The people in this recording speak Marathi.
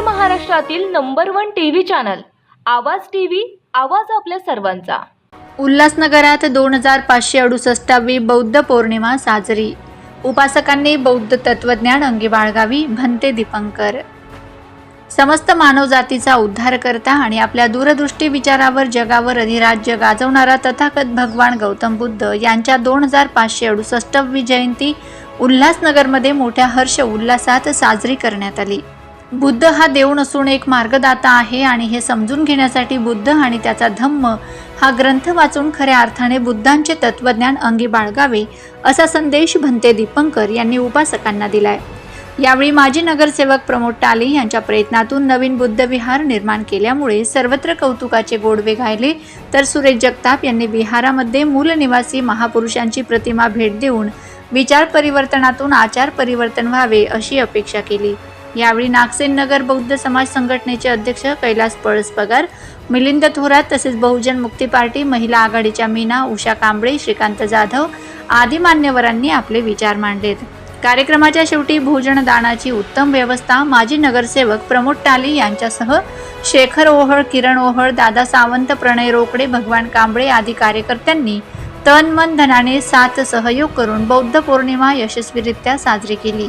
महाराष्ट्रातील number one T V channel Awaaz T V Awaaz आपल्या सर्वांचा. उल्हासनगरात दोन हजार पाचशे अडुसष्टावी बौद्ध पौर्णिमा साजरी. उपासकांनी बौद्ध तत्वज्ञान अंगी बाळगावी भन्ते दीपंकर. समस्त मानवजातीचा उद्धार करता आणि आपल्या दूरदृष्टी विचारावर जगावर अधिराज्य गाजवणारा तथागत भगवान गौतम बुद्ध यांच्या दोन हजार पाचशे अडुसष्टवी जयंती उल्हासनगरमध्ये मोठ्या हर्ष उल्हासात साजरी करण्यात आली. बुद्ध हा देव नसून एक मार्गदाता आहे आणि हे समजून घेण्यासाठी बुद्ध आणि त्याचा धम्म हा ग्रंथ वाचून खऱ्या अर्थाने बुद्धांचे तत्वज्ञान अंगी बाळगावे असा संदेश भंते दीपंकर यांनी उपासकांना दिलाय. यावेळी माजी नगरसेवक प्रमोद टाले यांच्या प्रयत्नातून नवीन बुद्ध विहार निर्माण केल्यामुळे सर्वत्र कौतुकाचे गोडवे गायले तर सुरेश जगताप यांनी विहारामध्ये मूल निवासी महापुरुषांची प्रतिमा भेट देऊन विचार परिवर्तनातून आचार परिवर्तन व्हावे अशी अपेक्षा केली. यावेळी नागसेन नगर बौद्ध समाज संघटनेचे अध्यक्ष कैलास पळस पगार मिलिंद थोरात तसेच बहुजन मुक्ती पार्टी महिला आघाडीच्या मीना उषा कांबळे श्रीकांत जाधव आदी मान्यवरांनी आपले विचार मांडलेत. कार्यक्रमाच्या शेवटी भोजन दानाची उत्तम व्यवस्था माजी नगरसेवक प्रमोद टाली यांच्यासह शेखर ओहळ किरण ओहळ दादा सावंत प्रणय रोकडे भगवान कांबळे आदी कार्यकर्त्यांनी तन मन धनाने साथ सहयोग करून बौद्ध पौर्णिमा यशस्वीरित्या साजरी केली.